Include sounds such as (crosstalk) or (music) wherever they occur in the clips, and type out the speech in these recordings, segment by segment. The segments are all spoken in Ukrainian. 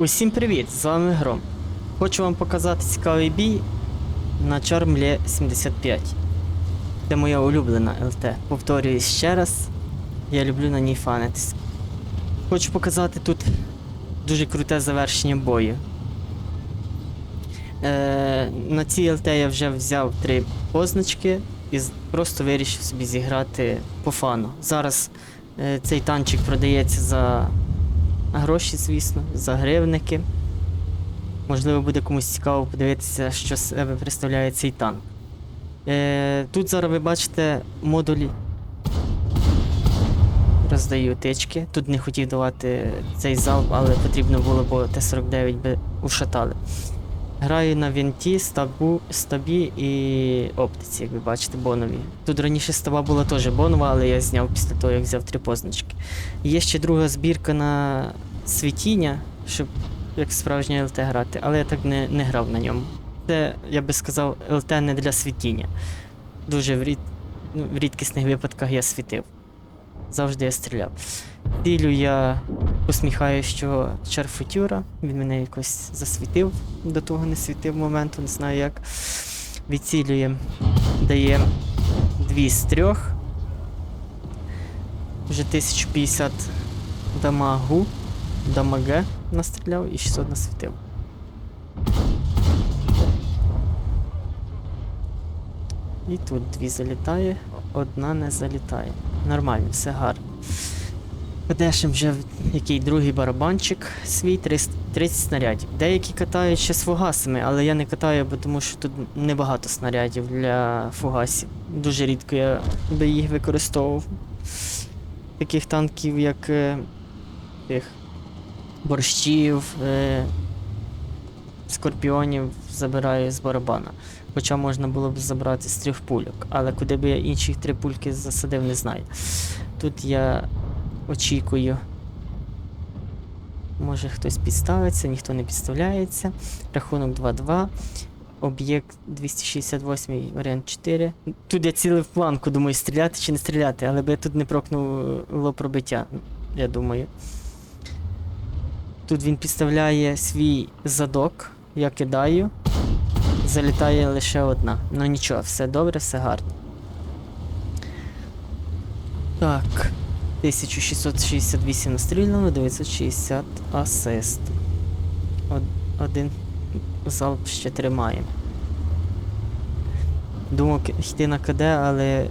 Усім привіт! З вами Гром. Хочу вам показати цікавий бій на Чармлі 75. Це моя улюблена ЛТ. Повторюю ще раз, я люблю на ній фанитись. Хочу показати тут дуже круте завершення бою. Е, на цій ЛТ я вже взяв три позначки і просто вирішив собі зіграти по фану. Зараз е, цей танчик продається за гроші, звісно, за гривники. Можливо, буде комусь цікаво подивитися, що себе представляє цей танк. Е, тут зараз ви бачите модулі. Роздаю тички. Тут не хотів давати цей залп, але потрібно було, бо Т-49 би ушатали. Граю на вінті, стабу, стабі і оптиці, як ви бачите, бонові. Тут раніше стаба була теж бонова, але я зняв після того, як взяв три позначки. Є ще друга збірка на світіння, щоб як справжнє ЛТ грати, але я так не, не грав на ньому. Це, я би сказав, ЛТ не для світіння. Дуже в, рід... ну, в рідкісних випадках я світив. Завжди я стріляв. Цілю я посміхаю, що Чарфутюра, він мене якось засвітив, до того не світив моменту, не знаю як. Відцілює, дає дві з трьох. Вже 1050 дамагу, дамаге настріляв і 600 насвітив. І тут дві залітає, одна не залітає. Нормально, все гарно. Кадешем вже який другий барабанчик свій 30, 30 снарядів. Деякі катають ще з фугасами, але я не катаю, бо тому що тут небагато снарядів для фугасів. Дуже рідко я би їх використовував. Таких танків, як е, тих борщів, е, скорпіонів забираю з барабана. Хоча можна було б забрати з трьох пульок, але куди б я інші три пульки засадив, не знаю. Тут я очікую. Може хтось підставиться, ніхто не підставляється. Рахунок 2-2. Об'єкт 268 варіант 4. Тут я цілив планку, думаю, стріляти чи не стріляти, але би я тут не прокнуло пробиття, я думаю. Тут він підставляє свій задок, я кидаю. Залітає лише одна. Ну нічого, все добре, все гарно. Так. 1668 настріляно, 960 асист. Один залп ще тримаємо. Думав йти на КД, але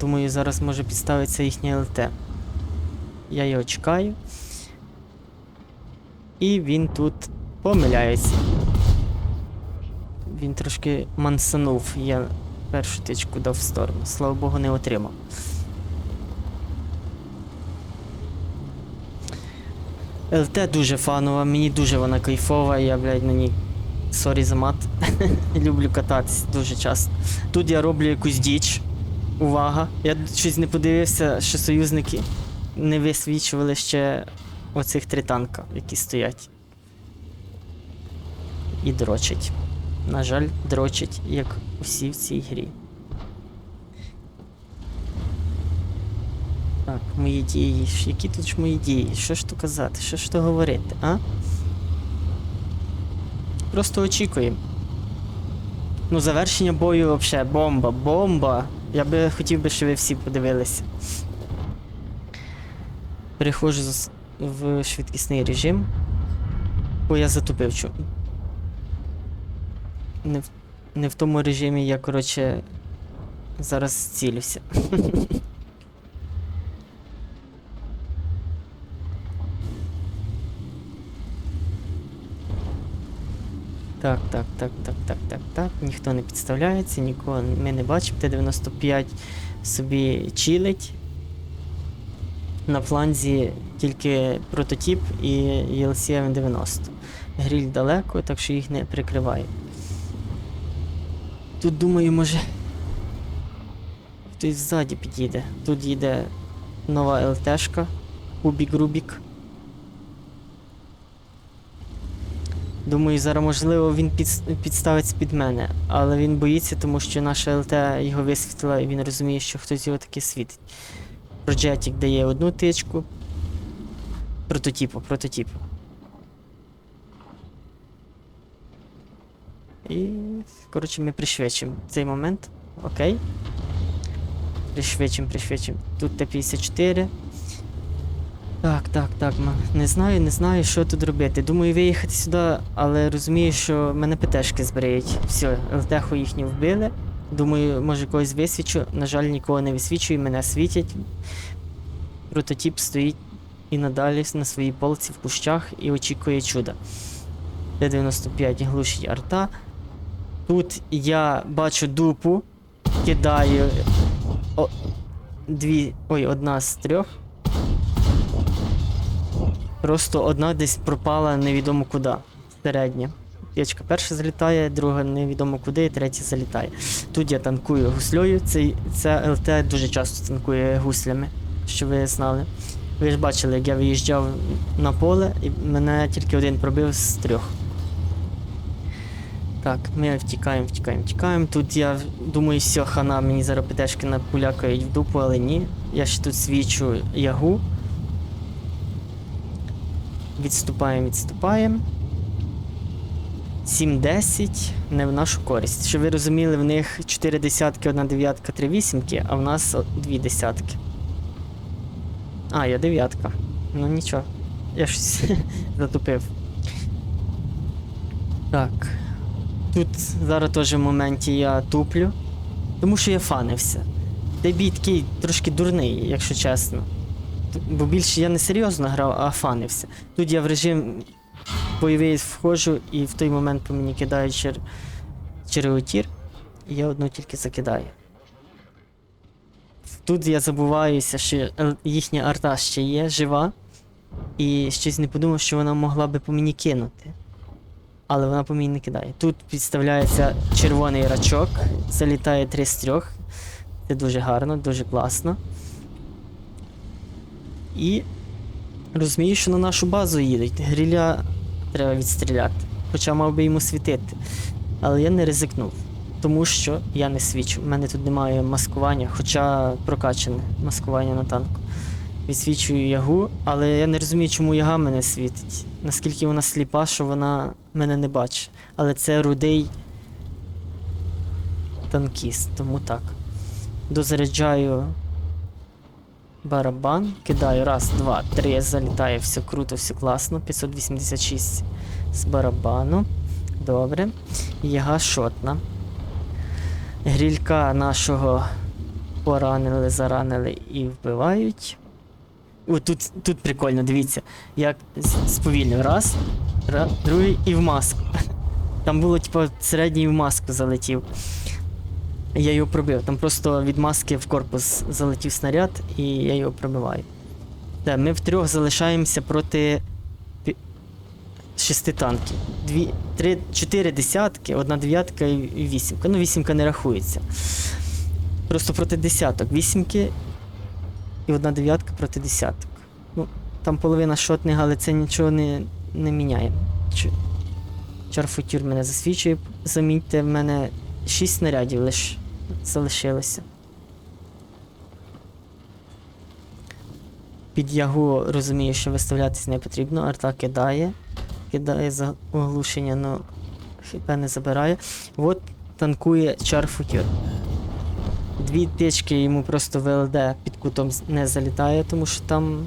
думаю, зараз може підставитися їхнє ЛТ. Я його чекаю. І він тут помиляється. Він трошки мансанув, я першу тичку дав в сторону. Слава Богу, не отримав. ЛТ дуже фанова, мені дуже вона кайфова, я, блядь, на ній. Сорі за мат. (laughs) Люблю кататись дуже часто. Тут я роблю якусь діч. Увага. Я щось не подивився, що союзники не висвічували ще оцих три танка, які стоять. І дрочать. На жаль, дрочать, як усі в цій грі. Так, мої дії. Які тут ж мої дії? Що ж то казати? Що ж то говорити, а? Просто очікуємо. Ну, завершення бою взагалі бомба, бомба. Я би хотів би, щоб ви всі подивилися. Переходжу в швидкісний режим. Бо я затупив чу. Не в, не в тому режимі я, коротше, зараз цілюся. (laughs) Так, так, так, так, так, так, так. Ніхто не підставляється, нікого ми не бачимо. Т-95 собі чилить. На фланзі тільки прототип і ELC 90 Гріль далеко, так що їх не прикриває. Тут думаю, може. Хтось ззаді підійде. Тут їде нова ЛТшка, Кубік Рубік. Думаю, зараз можливо він під, підставиться під мене, але він боїться, тому що наша ЛТ його висвітила і він розуміє, що хтось його таки світить. Проджетік дає одну тичку. Прототіпу, прототіпу. І, коротше, ми пришвидшимо цей момент. Окей. Пришвидшимо, пришвидшимо. Тут Т-54. Так, так, так. Не знаю, не знаю, що тут робити. Думаю виїхати сюди, але розумію, що мене ПТшки збереють. Все, ЛТХу їхню вбили. Думаю, може когось висвічу. На жаль, нікого не висвічую, мене світять. Прототип стоїть і надалі на своїй полці в кущах і очікує чуда. Т-95 глушить арта. Тут я бачу дупу, кидаю о, дві. Ой, одна з трьох. Просто одна десь пропала невідомо куди. Середня. Печка перша залітає, друга невідомо куди, і третя залітає. Тут я танкую гуслею. Цей, це ЛТ дуже часто танкує гуслями, що ви знали. Ви ж бачили, як я виїжджав на поле, і мене тільки один пробив з трьох. Так, ми втікаємо, втікаємо, втікаємо. Тут я думаю, все, хана, мені зараз ПТшки напулякають в дупу, але ні. Я ще тут свічу ягу. Відступаємо, відступаємо. 7-10 не в нашу користь. Щоб ви розуміли, в них 4 десятки, 1 дев'ятка, 3 вісімки, а в нас 2 десятки. А, я дев'ятка. Ну нічого. Я щось (laughs) затупив. Так. Тут зараз теж в моменті я туплю. Тому що я фанився. Цей бій такий трошки дурний, якщо чесно. Бо більше я не серйозно грав, а фанився. Тут я в режим бойовий входжу і в той момент по мені кидають чер... череотір, і я одну тільки закидаю. Тут я забуваюся, що їхня арта ще є, жива, і щось не подумав, що вона могла би по мені кинути. Але вона по мені не кидає. Тут підставляється червоний рачок, залітає 3 з 3. Це дуже гарно, дуже класно. І розумію, що на нашу базу їдуть. Гриля треба відстріляти. Хоча мав би йому світити. Але я не ризикнув. Тому що я не свічу. У мене тут немає маскування, хоча прокачане маскування на танку. Відсвічую ягу, але я не розумію, чому яга мене світить. Наскільки вона сліпа, що вона мене не бачить. Але це рудий танкіст, тому так. Дозаряджаю барабан, кидаю раз, два, три, залітає, все круто, все класно. 586 з барабану. Добре. Яга шотна. Грілька нашого поранили, заранили і вбивають. О, тут, тут прикольно, дивіться, як сповільнив. Раз, ра, другий і в маску. (laughs) Там було, типу, середній в маску залетів. Я його пробив. Там просто від маски в корпус залетів снаряд, і я його пробиваю. Так, ми втрьох залишаємося проти шести танків. Дві, три, чотири десятки, одна дев'ятка і вісімка. Ну, вісімка не рахується. Просто проти десяток. Вісімки і одна дев'ятка проти десяток. Ну, там половина шотних, але це нічого не, не міняє. Чарфутюр мене засвічує. Замітьте, в мене 6 снарядів лише залишилося. Під ягу розумію, що виставлятись не потрібно, арта кидає. Кидає за оглушення, але хп не забирає. От танкує чарфутюр. Дві тички йому просто ВЛД під кутом не залітає, тому що там,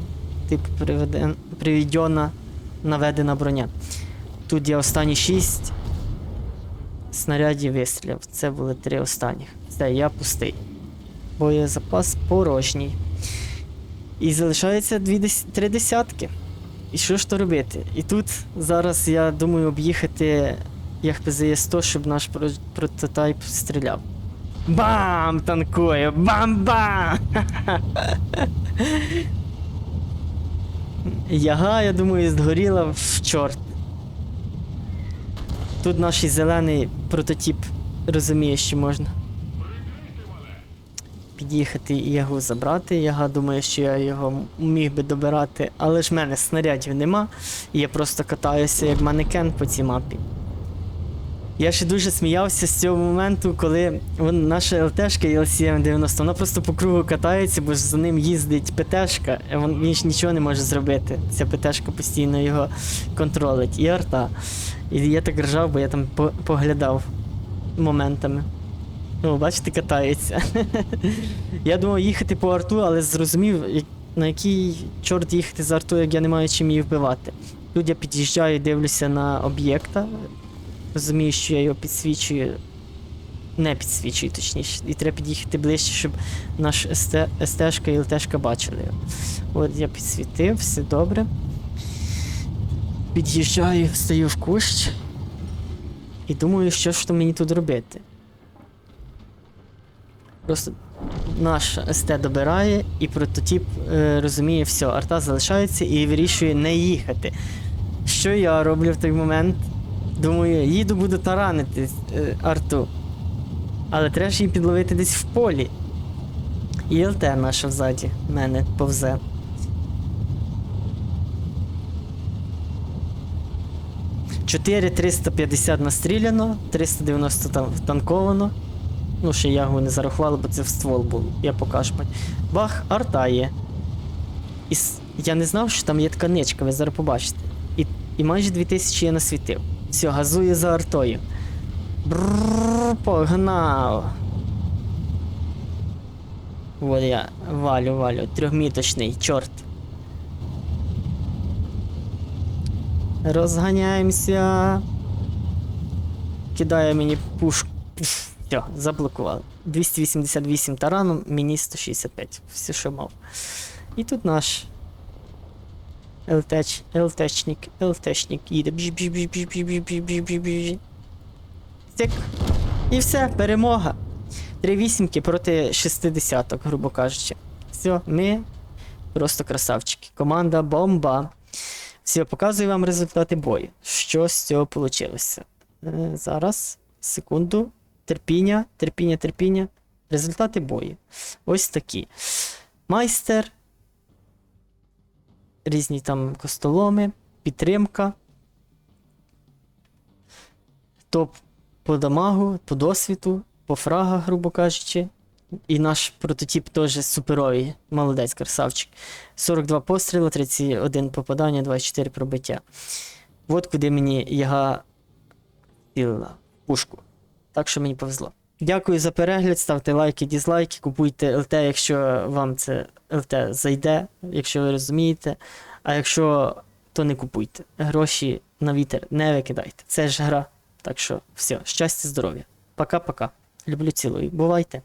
типу, приведен, приведена наведена броня. Тут є останні шість снарядів вистрілів. Це були три останніх. Все, я пустий. Боєзапас порожній. І залишається дві три десятки. І що ж то робити? І тут зараз я думаю об'їхати як ПЗС-100, щоб наш про- прототайп стріляв. Бам! Танкує! Бам-бам! (laughs) Яга, я думаю, згоріла в чорт. Тут наш зелений прототип розуміє, що можна під'їхати і його забрати. Я думаю, що я його міг би добирати, але ж в мене снарядів нема. І я просто катаюся як манекен по цій мапі. Я ще дуже сміявся з цього моменту, коли вон, наша ЛТшка LCM 90, вона просто по кругу катається, бо за ним їздить ПТшка, а він, ж нічого не може зробити. Ця ПТшка постійно його контролить. І арта. І я так ржав, бо я там по- поглядав моментами. Ну, бачите, катається. (laughs) я думав їхати по арту, але зрозумів, на який чорт їхати з арту, як я не маю чим її вбивати. Тут я під'їжджаю, дивлюся на об'єкта, розумію, що я його підсвічую. Не підсвічую, точніше. І треба під'їхати ближче, щоб наш СТ, СТшка і ЛТшка бачили його. От я підсвітив, все добре. Під'їжджаю, стою в кущ. І думаю, що ж то мені тут робити. Просто наш СТ добирає, і прототип е, розуміє, все, арта залишається і вирішує не їхати. Що я роблю в той момент? Думаю, їду, буду таранити е, арту. Але треба ж її підловити десь в полі. І ЛТ наша взаді мене повзе. Чотири 350 настріляно, 390 там танковано. Ну, ще я його не зарахувала, бо це в ствол був, я покажу. Бах, арта є. І я не знав, що там є така ничка, ви зараз побачите. І, і майже 2000 я насвітив. Все, газую за артою. Брррр, погнав. От я валю, валю, трьохміточний, чорт. Розганяємося. Кидає мені пушку. Все, заблокували. 288 тараном, мені 165. Все, що мав. І тут наш ЛТЧ, ЛТЧник, ЛТЧник їде. Біж, біж, біж, біж, біж, біж, біж, біж, біж. Цик. І все, перемога. Три вісімки проти 60, грубо кажучи. Все, ми просто красавчики. Команда бомба. Все, показую вам результати бою. Що з цього вийшло? Е, зараз, секунду. Терпіння, терпіння, терпіння. Результати бою. Ось такі. Майстер. Різні там костоломи, підтримка. Топ по дамагу, по досвіду, по фрагах, грубо кажучи. І наш прототип теж суперовий. Молодець, красавчик. 42 постріли, 31 попадання, 24 пробиття. От куди мені яга цілила пушку. Так що мені повезло. Дякую за перегляд, ставте лайки, дізлайки, купуйте ЛТ, якщо вам це ЛТ зайде, якщо ви розумієте. А якщо, то не купуйте. Гроші на вітер не викидайте. Це ж гра. Так що все, щастя, здоров'я. Пока-пока. Люблю цілую. Бувайте.